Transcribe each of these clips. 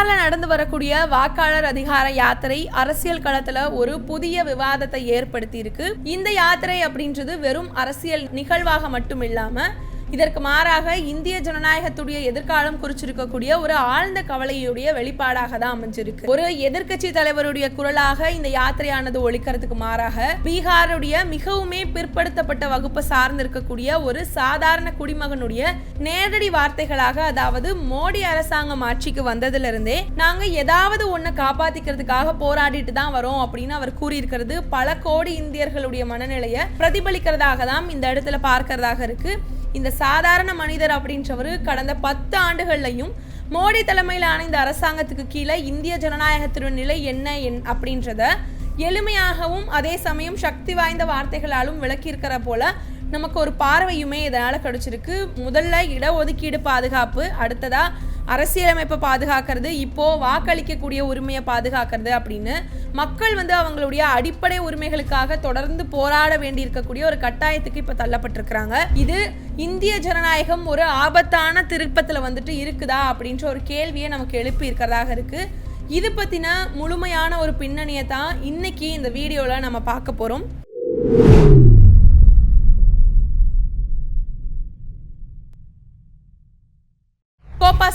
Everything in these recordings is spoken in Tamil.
பீகார்ல நடந்து வரக்கூடிய வாக்காளர் அதிகார யாத்திரை அரசியல் களத்துல ஒரு புதிய விவாதத்தை ஏற்படுத்தி இருக்கு இந்த யாத்திரை அப்படின்றது வெறும் அரசியல் நிகழ்வாக மட்டும் இல்லாம இதற்கு மாறாக இந்திய ஜனநாயகத்துடைய எதிர்காலம் குறிச்சிருக்கக்கூடிய ஒரு ஆழ்ந்த கவலையுடைய வெளிப்பாடாக தான் அமைஞ்சிருக்கு. ஒரு எதிர்க்கட்சி தலைவருடைய குரலாக இந்த யாத்திரையானது ஒழிக்கிறதுக்கு மாறாக பீகாருடைய மிகவுமே பிற்படுத்தப்பட்ட வகுப்பை சார்ந்து இருக்கக்கூடிய ஒரு சாதாரண குடிமகனுடைய நேரடி வார்த்தைகளாக அதாவது மோடி அரசாங்கம் ஆட்சிக்கு வந்ததுல இருந்தே நாங்க ஏதாவது ஒண்ணு காப்பாத்திக்கிறதுக்காக போராடிட்டு தான் வரோம் அப்படின்னு அவர் கூறியிருக்கிறது. பல கோடி இந்தியர்களுடைய மனநிலையை பிரதிபலிக்கிறதாக தான் இந்த இடத்துல பார்க்கறதாக இருக்கு. இந்த சாதாரண மனிதர் அப்படின்றவர் கடந்த பத்து ஆண்டுகள்லையும் மோடி தலைமையிலான இந்த அரசாங்கத்துக்கு கீழே இந்திய ஜனநாயகத்தின் நிலை என்ன என் அப்படின்றத எளிமையாகவும் அதே சமயம் சக்தி வாய்ந்த வார்த்தைகளாலும் விளக்கியிருக்கிற போல நமக்கு ஒரு பார்வையுமே இதனால் கிடச்சிருக்கு. முதல்ல இடஒதுக்கீடு பாதுகாப்பு அடுத்ததாக அரசியலமைப்பை பாதுகாக்கிறது இப்போ வாக்களிக்கக்கூடிய உரிமையை பாதுகாக்கிறது அப்படின்னு மக்கள் வந்து அவங்களுடைய அடிப்படை உரிமைகளுக்காக தொடர்ந்து போராட வேண்டி இருக்கக்கூடிய ஒரு கட்டாயத்துக்கு இப்போ தள்ளப்பட்டிருக்கிறாங்க. இது இந்திய ஜனநாயகம் ஒரு ஆபத்தான திருப்பத்தில் வந்துட்டு இருக்குதா அப்படின்ற ஒரு கேள்வியை நமக்கு எழுப்பி இருக்கிறதாக இருக்கு. இது பற்றின முழுமையான ஒரு பின்னணியை தான் இன்னைக்கு இந்த வீடியோவில் நம்ம பார்க்க போகிறோம்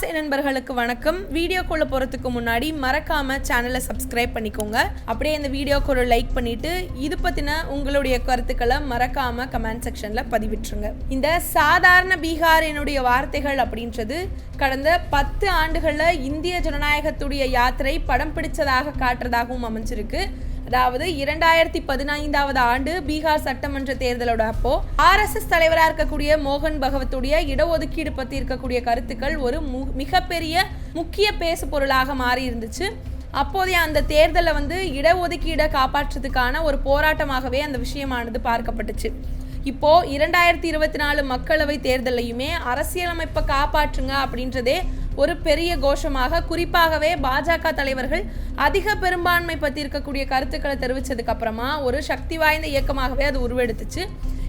கோபாசை நண்பர்களுக்கு வணக்கம். வீடியோக்குள்ள போகிறதுக்கு முன்னாடி மறக்காம சேனலை சப்ஸ்கிரைப் பண்ணிக்கோங்க. அப்படியே இந்த வீடியோக்கு ஒரு லைக் பண்ணிட்டு இது பற்றின உங்களுடைய கருத்துக்களை மறக்காம கமெண்ட் செக்ஷனில் பதிவிட்டுருங்க. இந்த சாதாரண பீகாரினுடைய வார்த்தைகள் அப்படின்றது கடந்த பத்து ஆண்டுகளில் இந்திய ஜனநாயகத்துடைய யாத்திரை படம் பிடிச்சதாக காட்டுறதாகவும் அமைஞ்சிருக்கு. அதாவது இரண்டாயிரத்தி பதினைந்தாவது ஆண்டு பீகார் சட்டமன்ற தேர்தலோட அப்போ ஆர்எஸ்எஸ் தலைவராக இருக்கக்கூடிய மோகன் பகவத்துடைய இடஒதுக்கீடு பற்றி இருக்கக்கூடிய கருத்துக்கள் ஒரு மு- மிகப்பெரிய முக்கிய பேசு பொருளாக மாறி இருந்துச்சு. அப்போதைய அந்த தேர்தலில் வந்து இடஒதுக்கீடை காப்பாற்றுறதுக்கான ஒரு போராட்டமாகவே அந்த விஷயமானது பார்க்கப்பட்டுச்சு. இப்போ இரண்டாயிரத்தி இருபத்தி நாலு மக்களவை தேர்தலையுமே அரசியலமைப்பை காப்பாற்றுங்க அப்படின்றதே ஒரு பெரிய கோஷமாக குறிப்பாகவே பாஜக தலைவர்கள் அதிக பெரும்பான்மை பற்றி இருக்கக்கூடிய கருத்துக்களை தெரிவித்ததுக்கு அப்புறமா ஒரு சக்தி வாய்ந்த இயக்கமாகவே அது உருவெடுத்துச்சு.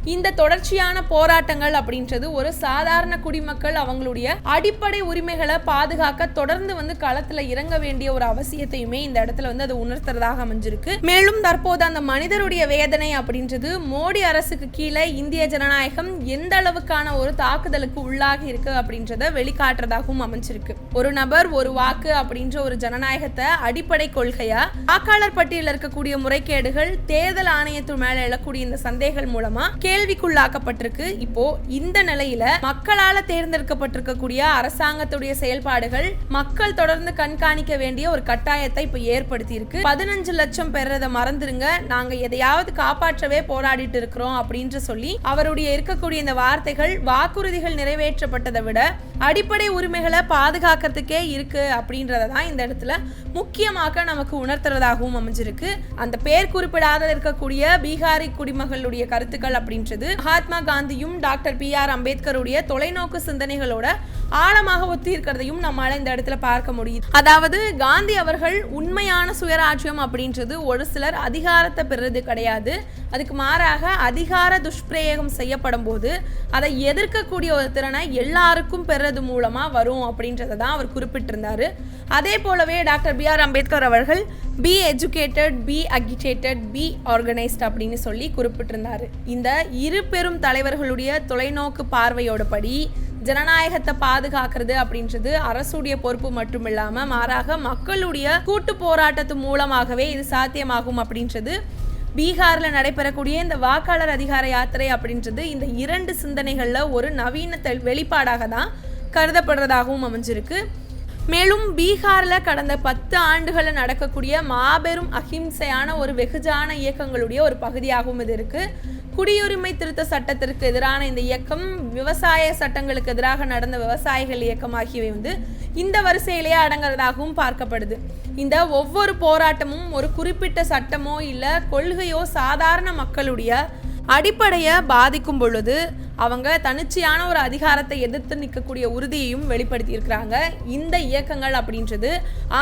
இந்த தொடர்ச்சியான போராட்டங்கள் அப்படின்றது ஒரு சாதாரண குடிமக்கள் அவங்களுடைய அடிப்படை உரிமைகளை பாதுகாக்க தொடர்ந்து வந்து களத்துல இறங்க வேண்டிய ஒரு அவசியத்தையுமே இந்த இடத்துல வந்து அது உணர்த்துறதாக அமைஞ்சிருக்கு. மேலும் தற்போது அந்த மனிதருடைய வேதனை அப்படின்றது மோடி அரசுக்கு கீழே இந்திய ஜனநாயகம் எந்த அளவுக்கான ஒரு தாக்குதலுக்கு உள்ளாகி இருக்கு அப்படின்றத வெளிக்காட்டுறதாகவும் அமைஞ்சிருக்கு. ஒரு நபர் ஒரு வாக்கு அப்படின்ற ஒரு ஜனநாயகத்தை அடிப்படை கொள்கையா? வாக்காளர் பட்டியலில் இருக்கக்கூடிய முறைகேடுகள் தேர்தல் ஆணையத்து மேல எழக்கூடிய இந்த சந்தேகங்கள் மூலமா கேள்விக்குள்ளாக்கப்பட்டிருக்கு. இப்போ இந்த நிலையில மக்களால தேர்ந்தெடுக்கப்பட்டிருக்கக்கூடிய அரசாங்கத்துடைய செயல்பாடுகள் மக்கள் தொடர்ந்து கண்காணிக்க வேண்டிய ஒரு கட்டாயத்தை இப்ப ஏற்படுத்தி இருக்கு பதினஞ்சு லட்சம் பெறதை மறந்துருங்க. நாங்க எதையாவது காப்பாற்றவே போராடிட்டு இருக்கிறோம் அப்படின்னு சொல்லி அவருடைய இருக்கக்கூடிய இந்த வார்த்தைகள் வாக்குறுதிகள் நிறைவேற்றப்பட்டதை விட அடிப்படை உரிமைகளை பாதுகாக்க பார்க்கறதுக்கே இருக்குது அப்படின்றத தான் இந்த இடத்துல முக்கியமாக நமக்கு உணர்த்துறதாகவும் அமைஞ்சிருக்கு. அந்த பேர் குறிப்பிடாத இருக்கக்கூடிய பீகாரி குடிமகளுடைய கருத்துக்கள் அப்படின்றது மகாத்மா காந்தியும் டாக்டர் பி ஆர் அம்பேத்கருடைய தொலைநோக்கு சிந்தனைகளோட ஆழமாக ஒத்தி இருக்கிறதையும் நம்மளால இந்த இடத்துல பார்க்க முடியுது. அதாவது காந்தி அவர்கள் உண்மையான சுயராஜ்யம் அப்படின்றது ஒரு சிலர் அதிகாரத்தை பெறுறது கிடையாது. அதுக்கு மாறாக அதிகார துஷ்பிரயோகம் செய்யப்படும் போது அதை எதிர்க்கக்கூடிய ஒரு திறனை எல்லாருக்கும் பெறது மூலமாக வரும் அப்படின்றத தான் அவர் குறிப்பிட்டிருந்தார். அதே போலவே டாக்டர் பி ஆர் அம்பேத்கர் அவர்கள் be educated be agitated be organised அப்படின்னு சொல்லி குறிப்பிட்டிருந்தார். இந்த இரு பெரும் தலைவர்களுடைய தொலைநோக்கு பார்வையோட படி ஜனநாயகத்தை பாதுகாக்கிறது அப்படின்றது அரசுடைய பொறுப்பு மட்டும் இல்லாமல் மாறாக மக்களுடைய கூட்டு போராட்டத்து மூலமாகவே இது சாத்தியமாகும் அப்படின்றது பீகாரில் நடைபெறக்கூடிய இந்த வாக்காளர் அதிகார யாத்திரை அப்படின்றது இந்த இரண்டு சிந்தனைகளில் ஒரு நவீன தெ- வெளிப்பாடாக தான் கருதப்படுறதாகவும் அமைஞ்சிருக்கு. மேலும் பீகாரில் கடந்த பத்து ஆண்டுகளில் நடக்கக்கூடிய மாபெரும் அஹிம்சையான ஒரு வெகுஜான இயக்கங்களுடைய ஒரு பகுதியாகவும் இது இருக்குது குடியுரிமை திருத்த சட்டத்திற்கு எதிரான இந்த இயக்கம் விவசாய சட்டங்களுக்கு எதிராக நடந்த விவசாயிகள் இயக்கம் ஆகியவை வந்து இந்த வரிசையிலேயே அடங்குறதாகவும் பார்க்கப்படுது. இந்த ஒவ்வொரு போராட்டமும் ஒரு குறிப்பிட்ட சட்டமோ இல்லை கொள்கையோ சாதாரண மக்களுடைய அடிப்படையை பாதிக்கும் பொழுது அவங்க தனிச்சையான ஒரு அதிகாரத்தை எதிர்த்து நிற்கக்கூடிய உறுதியையும் வெளிப்படுத்தியிருக்கிறாங்க. இந்த இயக்கங்கள் அப்படின்றது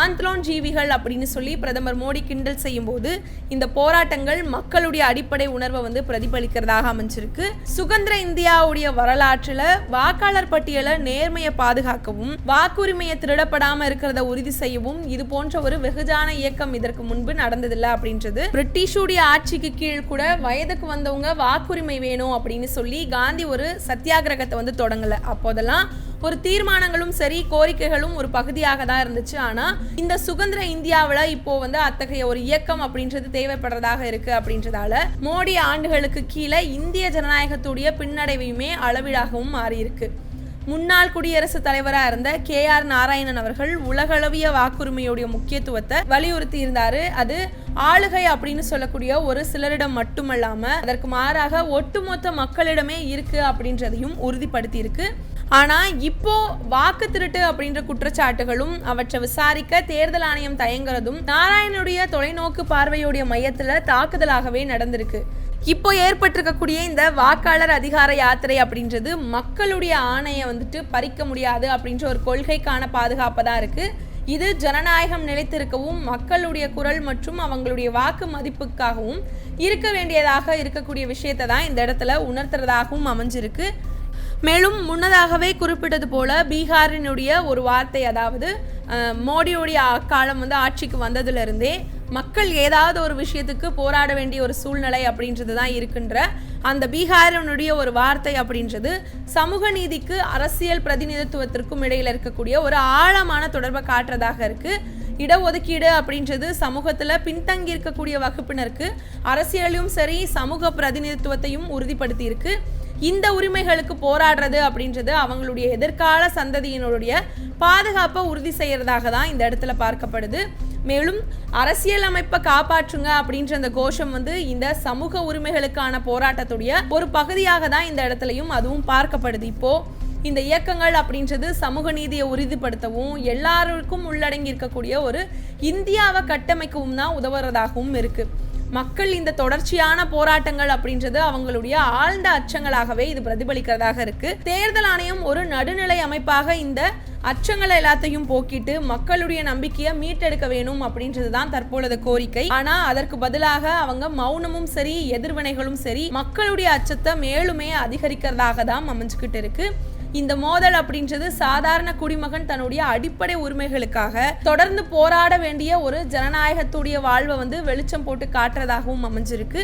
ஆந்த்லோன் ஜீவிகள் அப்படின்னு சொல்லி பிரதமர் மோடி கிண்டல் செய்யும் போது இந்த போராட்டங்கள் மக்களுடைய அடிப்படை உணர்வை வந்து பிரதிபலிக்கிறதாக அமைஞ்சிருக்கு. சுதந்திர இந்தியாவுடைய வரலாற்றில் வாக்காளர் பட்டியலை நேர்மையை பாதுகாக்கவும் வாக்குரிமையை திருடப்படாம இருக்கிறத உறுதி செய்யவும் இது போன்ற ஒரு வெகுஜான இயக்கம் இதற்கு முன்பு நடந்ததில்லை அப்படின்றது. பிரிட்டிஷுடைய ஆட்சிக்கு கீழ் கூட வயதுக்கு வந்தவங்க வாக்குரிமை வேணும் அப்படின்னு சொல்லி காந்தி ஒரு சத்தியாகிரகத்தை வந்து தொடங்கல. அப்போதெல்லாம் ஒரு தீர்மானங்களும் சரி கோரிக்கைகளும் ஒரு பகுதியாக தான் இருந்துச்சு. ஆனால் இந்த சுதந்திர இந்தியாவில் இப்போ வந்து அத்தகைய ஒரு இயக்கம் அப்படின்றது தேவைப்படுறதாக இருக்கு அப்படின்றதால மோடி ஆண்டுகளுக்கு கீழே இந்திய ஜனநாயகத்துடைய பின்னடைவையுமே அளவீடாகவும் மாறியிருக்கு. முன்னாள் குடியரசுத் தலைவராக இருந்த கே ஆர் நாராயணன் அவர்கள் உலகளவிய வாக்குரிமையுடைய முக்கியத்துவத்தை வலியுறுத்தி இருந்தாரு அது ஆளுகை அப்படின்னு சொல்லக்கூடிய ஒரு சிலரிடம் மட்டுமல்லாம அதற்கு மாறாக ஒட்டுமொத்த மக்களிடமே இருக்கு அப்படின்றதையும் உறுதிப்படுத்தி இருக்கு ஆனா இப்போ வாக்கு திருட்டு அப்படின்ற குற்றச்சாட்டுகளும் அவற்றை விசாரிக்க தேர்தல் ஆணையம் தயங்குறதும் நாராயணனுடைய தொலைநோக்கு பார்வையுடைய மையத்துல தாக்குதலாகவே நடந்திருக்கு. இப்போ ஏற்பட்டிருக்கக்கூடிய இந்த வாக்காளர் அதிகார யாத்திரை அப்படின்றது மக்களுடைய ஆணையை வந்துட்டு பறிக்க முடியாது அப்படின்ற ஒரு கொள்கைக்கான பாதுகாப்பு தான் இருக்கு. இது ஜனநாயகம் நிலைத்திருக்கவும் மக்களுடைய குரல் மற்றும் அவங்களுடைய வாக்கு மதிப்புக்காகவும் இருக்க வேண்டியதாக இருக்கக்கூடிய விஷயத்தை தான் இந்த இடத்துல உணர்த்துறதாகவும் அமைஞ்சிருக்கு. மேலும் முன்னதாகவே குறிப்பிட்டது போல பீகாரினுடைய ஒரு வார்த்தை அதாவது மோடியோடைய மோடியுடைய காலம் வந்து ஆட்சிக்கு வந்ததுலேருந்தே மக்கள் ஏதாவது ஒரு விஷயத்துக்கு போராட வேண்டிய ஒரு சூழ்நிலை அப்படின்றது தான் இருக்கின்ற அந்த பீகாரனுடைய ஒரு வார்த்தை அப்படின்றது சமூக நீதிக்கு அரசியல் பிரதிநிதித்துவத்திற்கும் இடையில இருக்கக்கூடிய ஒரு ஆழமான தொடர்பை காட்டுறதாக இருக்கு. இடஒதுக்கீடு அப்படின்றது சமூகத்தில் பின்தங்கி இருக்கக்கூடிய வகுப்பினருக்கு அரசியலையும் சரி சமூக பிரதிநிதித்துவத்தையும் உறுதிப்படுத்தியிருக்கு. இந்த உரிமைகளுக்கு போராடுறது அப்படின்றது அவங்களுடைய எதிர்கால சந்ததியினுடைய பாதுகாப்பை உறுதி செய்யறதாக தான் இந்த இடத்துல பார்க்கப்படுது. மேலும் அரசியல் அமைப்பை காப்பாற்றுங்க அப்படின்ற அந்த கோஷம் வந்து இந்த சமூக உரிமைகளுக்கான போராட்டத்துடைய ஒரு பகுதியாக தான் இந்த இடத்துலையும் அதுவும் பார்க்கப்படுது. இப்போ இந்த இயக்கங்கள் அப்படின்றது சமூக நீதியை உறுதிப்படுத்தவும் எல்லாருக்கும் உள்ளடங்கி இருக்கக்கூடிய ஒரு இந்தியாவை கட்டமைக்கவும் தான் உதவுறதாகவும் இருக்கு. மக்கள் இந்த தொடர்ச்சியான போராட்டங்கள் அப்படின்றது அவங்களுடைய ஆழ்ந்த அச்சங்களாகவே இது பிரதிபலிக்கிறதாக இருக்கு. தேர்தல் ஆணையம் ஒரு நடுநிலை அமைப்பாக இந்த அச்சங்களை எல்லாத்தையும் போக்கிட்டு மக்களுடைய நம்பிக்கையை மீட்டெடுக்க வேணும் அப்படின்றது தான் தற்பொழுது கோரிக்கை. ஆனா அதற்கு பதிலாக அவங்க மௌனமும் சரி எதிர்வினைகளும் சரி மக்களுடைய அச்சத்தை மேலுமே அதிகரிக்கிறதாக தான் அமைஞ்சுக்கிட்டு இருக்கு. இந்த மோதல் அப்படின்றது சாதாரண குடிமகன் தன்னுடைய அடிப்படை உரிமைகளுக்காக தொடர்ந்து போராட வேண்டிய ஒரு ஜனநாயகத்துடைய வாழ்வை வந்து வெளிச்சம் போட்டு காட்டுறதாகவும் அமைஞ்சிருக்கு.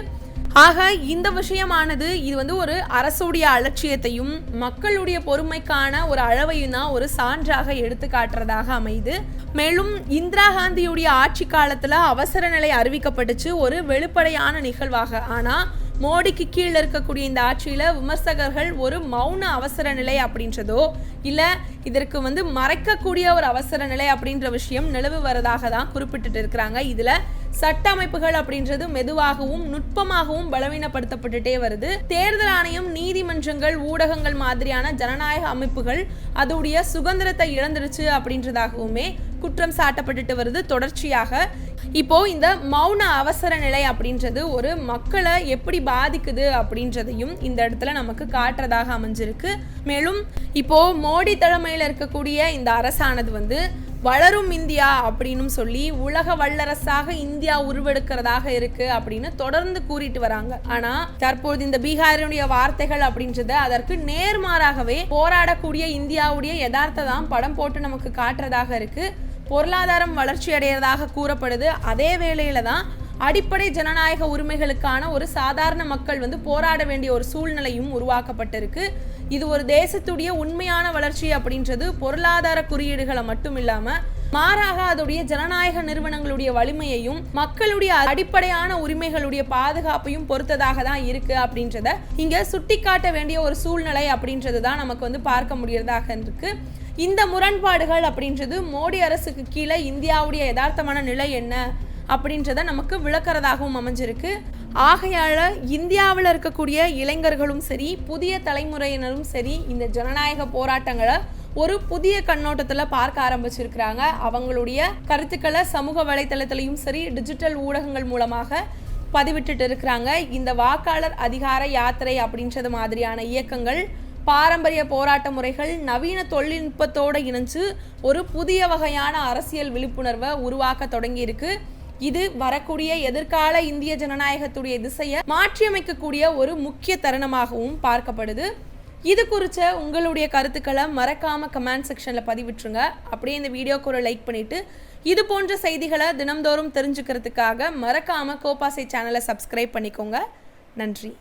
ஆக இந்த விஷயமானது இது வந்து ஒரு அரசுடைய அலட்சியத்தையும் மக்களுடைய பொறுமைக்கான ஒரு அளவையும் தான் ஒரு சான்றாக எடுத்து காட்டுறதாக அமையுது. மேலும் இந்திரா காந்தியுடைய ஆட்சி காலத்துல அவசர நிலை அறிவிக்கப்பட்டுச்சு ஒரு வெளிப்படையான நிகழ்வாக. ஆனா மோடிக்கு கீழே இருக்கக்கூடிய இந்த ஆட்சியில் விமர்சகர்கள் ஒரு மௌன அவசர நிலை அப்படின்றதோ இல்லை இதற்கு வந்து மறைக்கக்கூடிய ஒரு அவசர நிலை அப்படின்ற விஷயம் நிலவு வரதாக தான் குறிப்பிட்டுட்டு இருக்கிறாங்க. இதில் சட்ட அமைப்புகள் அப்படின்றது மெதுவாகவும் நுட்பமாகவும் பலவீனப்படுத்தப்பட்டுட்டே வருது. தேர்தல் ஆணையம் நீதிமன்றங்கள் ஊடகங்கள் மாதிரியான ஜனநாயக அமைப்புகள் அதோடைய சுதந்திரத்தை இழந்துருச்சு அப்படின்றதாகவுமே குற்றம் சாட்டப்பட்டுட்டு வருது. தொடர்ச்சியாக இப்போ இந்த மௌன அவசர நிலை அப்படின்றது ஒரு மக்களை எப்படி பாதிக்குது அப்படின்றதையும் இந்த இடத்துல நமக்கு காட்டுறதாக அமைஞ்சிருக்கு. மேலும் இப்போ மோடி தலைமையில் இருக்கக்கூடிய இந்த அரசானது வந்து வளரும் இந்தியா அப்படின்னும் சொல்லி உலக வல்லரசாக இந்தியா உருவெடுக்கிறதாக இருக்கு அப்படின்னு தொடர்ந்து கூறிட்டு வராங்க. ஆனா தற்போது இந்த பீகாரினுடைய வார்த்தைகள் அப்படின்றது அதற்கு நேர்மாறாகவே போராடக்கூடிய இந்தியாவுடைய யதார்த்த தான் படம் போட்டு நமக்கு காட்டுறதாக இருக்கு. பொருளாதாரம் வளர்ச்சி அடையிறதாக கூறப்படுது. அதே வேளையில தான் அடிப்படை ஜனநாயக உரிமைகளுக்கான ஒரு சாதாரண மக்கள் வந்து போராட வேண்டிய ஒரு சூழ்நிலையும் உருவாக்கப்பட்டிருக்கு. இது ஒரு தேசத்துடைய உண்மையான வளர்ச்சி அப்படின்றது பொருளாதார குறியீடுகளை மட்டும் இல்லாம மாறாக அதோடைய ஜனநாயக நிறுவனங்களுடைய வலிமையையும் மக்களுடைய அடிப்படையான உரிமைகளுடைய பாதுகாப்பையும் பொறுத்ததாக தான் இருக்கு அப்படின்றத இங்க சுட்டிக்காட்ட வேண்டிய ஒரு சூழ்நிலை அப்படின்றது தான் நமக்கு வந்து பார்க்க முடியறதாக இருக்கு. இந்த முரண்பாடுகள் அப்படின்றது மோடி அரசுக்கு கீழே இந்தியாவுடைய யதார்த்தமான நிலை என்ன அப்படின்றத நமக்கு விளக்கறதாகவும் அமைஞ்சிருக்கு. ஆகையால இந்தியாவில் இருக்கக்கூடிய இளைஞர்களும் சரி புதிய தலைமுறையினரும் சரி இந்த ஜனநாயக போராட்டங்களை ஒரு புதிய கண்ணோட்டத்தில் பார்க்க ஆரம்பிச்சிருக்கிறாங்க. அவங்களுடைய கருத்துக்களை சமூக வலைத்தளத்திலையும் சரி டிஜிட்டல் ஊடகங்கள் மூலமாக பதிவிட்டுட்டு இருக்கிறாங்க. இந்த வாக்காளர் அதிகார யாத்திரை அப்படின்றது மாதிரியான இயக்கங்கள் பாரம்பரிய போராட்ட முறைகள் நவீன தொழில்நுட்பத்தோடு இணைஞ்சு ஒரு புதிய வகையான அரசியல் விழிப்புணர்வை உருவாக்க தொடங்கியிருக்கு. இது வரக்கூடிய எதிர்கால இந்திய ஜனநாயகத்துடைய திசையை மாற்றியமைக்கக்கூடிய ஒரு முக்கிய தருணமாகவும் பார்க்கப்படுது. இது குறித்த உங்களுடைய கருத்துக்களை மறக்காம கமெண்ட் செக்ஷனில் பதிவிட்டுருங்க. அப்படியே இந்த வீடியோக்கு ஒரு லைக் பண்ணிட்டு இது போன்ற செய்திகளை தினம்தோறும் தெரிஞ்சுக்கிறதுக்காக மறக்காம கோபாசை சேனலை சப்ஸ்கிரைப் பண்ணிக்கோங்க. நன்றி.